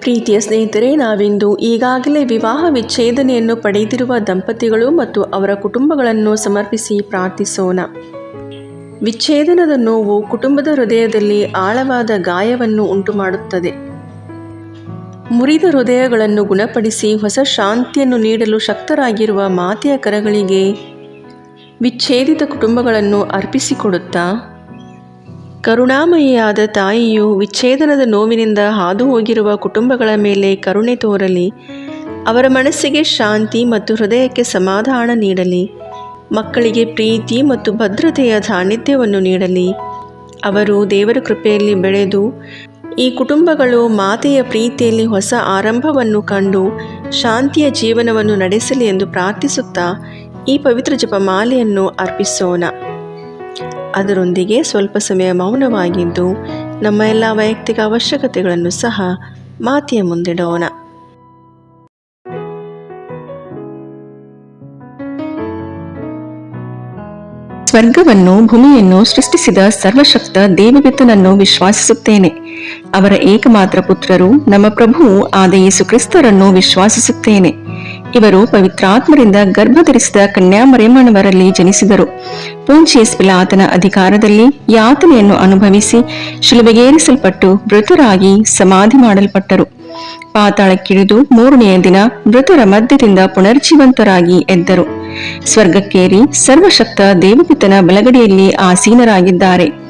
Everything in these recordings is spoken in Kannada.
ಪ್ರೀತಿಯ ಸ್ನೇಹಿತರೆ, ನಾವಿಂದು ಈಗಾಗಲೇ ವಿವಾಹ ವಿಚ್ಛೇದನೆಯನ್ನು ಪಡೆದಿರುವ ದಂಪತಿಗಳು ಮತ್ತು ಅವರ ಕುಟುಂಬಗಳನ್ನು ಸಮರ್ಪಿಸಿ ಪ್ರಾರ್ಥಿಸೋಣ. ವಿಚ್ಛೇದನದ ನೋವು ಕುಟುಂಬದ ಹೃದಯದಲ್ಲಿ ಆಳವಾದ ಗಾಯವನ್ನು ಉಂಟುಮಾಡುತ್ತದೆ. ಮುರಿದ ಹೃದಯಗಳನ್ನು ಗುಣಪಡಿಸಿ ಹೊಸ ಶಾಂತಿಯನ್ನು ನೀಡಲು ಶಕ್ತರಾಗಿರುವ ಮಾತೆಯ ಕರಗಳಿಗೆ ವಿಚ್ಛೇದಿತ ಕುಟುಂಬಗಳನ್ನು ಅರ್ಪಿಸಿಕೊಡುತ್ತಾ ಕರುಣಾಮಯಿಯಾದ ತಾಯಿಯು ವಿಚ್ಛೇದನದ ನೋವಿನಿಂದ ಹಾದು ಹೋಗಿರುವ ಕುಟುಂಬಗಳ ಮೇಲೆ ಕರುಣೆ ತೋರಲಿ, ಅವರ ಮನಸ್ಸಿಗೆ ಶಾಂತಿ ಮತ್ತು ಹೃದಯಕ್ಕೆ ಸಮಾಧಾನ ನೀಡಲಿ, ಮಕ್ಕಳಿಗೆ ಪ್ರೀತಿ ಮತ್ತು ಭದ್ರತೆಯ ಸಾನ್ನಿಧ್ಯವನ್ನು ನೀಡಲಿ. ಅವರು ದೇವರ ಕೃಪೆಯಲ್ಲಿ ಬೆಳೆದು, ಈ ಕುಟುಂಬಗಳು ಮಾತೆಯ ಪ್ರೀತಿಯಲ್ಲಿ ಹೊಸ ಆರಂಭವನ್ನು ಕಂಡು ಶಾಂತಿಯ ಜೀವನವನ್ನು ನಡೆಸಲಿ ಎಂದು ಪ್ರಾರ್ಥಿಸುತ್ತಾ ಈ ಪವಿತ್ರ ಜಪಮಾಲೆಯನ್ನು ಅರ್ಪಿಸೋಣ. ಅದರೊಂದಿಗೆ ಸ್ವಲ್ಪ ಸಮಯ ಮೌನವಾಗಿದ್ದು ನಮ್ಮ ಎಲ್ಲ ವೈಯಕ್ತಿಕ ಅವಶ್ಯಕತೆಗಳನ್ನು ಸಹ ಮಾತಿಯ ಮುಂದಿಡೋಣ ಸ್ವರ್ಗವನ್ನು, ಭೂಮಿಯನ್ನು ಸೃಷ್ಟಿಸಿದ ಸರ್ವಶಕ್ತ ದೇವವಿತ್ತನನ್ನು ವಿಶ್ವಾಸಿಸುತ್ತೇನೆ. ಅವರ ಏಕಮಾತ್ರ ಪುತ್ರರು ನಮ್ಮ ಪ್ರಭುವು ಆದ ಯೇಸು ಕ್ರಿಸ್ತರನ್ನು ವಿಶ್ವಾಸಿಸುತ್ತೇನೆ. ಇವರು ಪವಿತ್ರಾತ್ಮರಿಂದ ಗರ್ಭಧರಿಸಿದ ಕನ್ಯಾಮರೇಮಣವರಲ್ಲಿ ಜನಿಸಿದರು. ಪೂಂಚಿಯಸ್ ಪಿಲಾತನ ಅಧಿಕಾರದಲ್ಲಿ ಯಾತನೆಯನ್ನು ಅನುಭವಿಸಿ ಶಿಲುಬೆಗೇರಿಸಲ್ಪಟ್ಟು ಮೃತರಾಗಿ ಸಮಾಧಿ ಮಾಡಲ್ಪಟ್ಟರು. ಪಾತಾಳಕ್ಕಿಳಿದು ಮೂರನೆಯ ದಿನ ಮೃತರ ಮಧ್ಯದಿಂದ ಪುನರ್ಜೀವಂತರಾಗಿ ಎದ್ದರು. ಸ್ವರ್ಗಕ್ಕೇರಿ ಸರ್ವಶಕ್ತ ದೇವಪಿತನ ಬಲಗಡೆಯಲ್ಲಿ ಆಸೀನರಾಗಿದ್ದಾರೆ.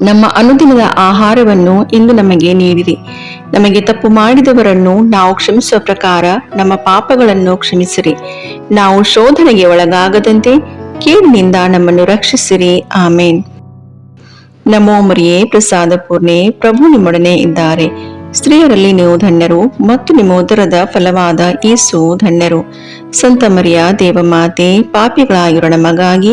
ನಮ್ಮ ಅನುದಿನದ ಆಹಾರವನ್ನು ಇಂದು ನಮಗೆ ನೀಡಿರಿ. ನಮಗೆ ತಪ್ಪು ಮಾಡಿದವರನ್ನು ನಾವು ಕ್ಷಮಿಸುವ ಪ್ರಕಾರ ನಮ್ಮ ಪಾಪಗಳನ್ನು ಕ್ಷಮಿಸಿರಿ. ನಾವು ಶೋಧನೆಗೆ ಒಳಗಾಗದಂತೆ ಕೇಳಿನಿಂದ ನಮ್ಮನ್ನು ರಕ್ಷಿಸಿರಿ. ಆಮೇನ್. ನಮೋ ಮರಿಯೇ, ಪ್ರಸಾದ ಪೂರ್ಣೆ, ಪ್ರಭು ನಿಮ್ಮೊಡನೆ ಇದ್ದಾರೆ. ಸ್ತ್ರೀಯರಲ್ಲಿ ನೀವು ಧನ್ಯರು ಮತ್ತು ನಿಮ್ಮ ಉದರದ ಫಲವಾದ ಈಸು ಧನ್ಯರು. ಸಂತ ಮರಿಯ, ದೇವಮಾತೆ ಪಾಪಿಗಳಾಗಿರೋ ನಮಗಾಗಿ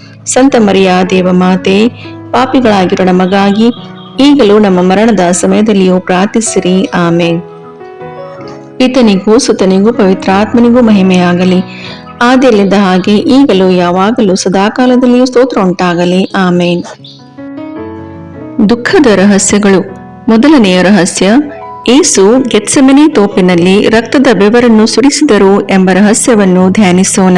ಸಂತ ಮರಿಯ ದೇವಮಾತೆ, ಪಾಪಿಗಳಾಗಿರೋ ನಮಗಾಗಿ ಈಗಲೂ ನಮ್ಮ ಮರಣದ ಸಮಯದಲ್ಲಿಯೂ ಪ್ರಾರ್ಥಿಸಿರಿ, ಆಮೇನ್. ಪಿತನಿಗೂ ಸುತನಿಗೂ ಪವಿತ್ರಾತ್ಮನಿಗೂ ಮಹಿಮೆಯಾಗಲಿ. ಆದಿಯಲ್ಲಿದ್ದ ಹಾಗೆ ಈಗಲೂ ಯಾವಾಗಲೂ ಸದಾಕಾಲದಲ್ಲಿಯೂ ಸ್ತೋತ್ರ ಉಂಟಾಗಲಿ ಆಮೇನ್. ದುಃಖದ ರಹಸ್ಯಗಳು. ಮೊದಲನೆಯ ರಹಸ್ಯ, ಏಸು ಗೆತ್ಸಮನೆ ತೋಪಿನಲ್ಲಿ ರಕ್ತದ ಬೆವರನ್ನು ಸುರಿಸಿದರು ಎಂಬ ರಹಸ್ಯವನ್ನು ಧ್ಯಾನಿಸೋಣ.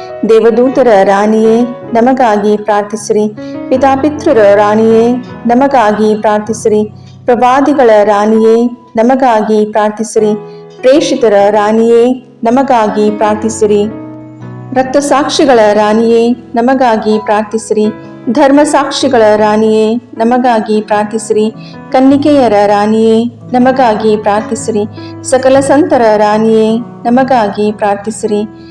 ದೇವದೂತರ ರಾಣಿಯೇ, ನಮಗಾಗಿ ಪ್ರಾರ್ಥಿಸಿರಿ. ಪಿತಾಪಿತೃರ ರಾಣಿಯೇ, ನಮಗಾಗಿ ಪ್ರಾರ್ಥಿಸಿರಿ. ಪ್ರವಾದಿಗಳ ರಾಣಿಯೇ, ನಮಗಾಗಿ ಪ್ರಾರ್ಥಿಸಿರಿ. ಪ್ರೇಷಿತರ ರಾಣಿಯೇ, ನಮಗಾಗಿ ಪ್ರಾರ್ಥಿಸಿರಿ. ರಕ್ತಸಾಕ್ಷಿಗಳ ರಾಣಿಯೇ, ನಮಗಾಗಿ ಪ್ರಾರ್ಥಿಸಿರಿ. ಧರ್ಮಸಾಕ್ಷಿಗಳ ರಾಣಿಯೇ, ನಮಗಾಗಿ ಪ್ರಾರ್ಥಿಸಿರಿ. ಕನ್ನಿಕೆಯರ ರಾಣಿಯೇ, ನಮಗಾಗಿ ಪ್ರಾರ್ಥಿಸಿರಿ. ಸಕಲ ಸಂತರ ರಾಣಿಯೇ, ನಮಗಾಗಿ ಪ್ರಾರ್ಥಿಸಿರಿ.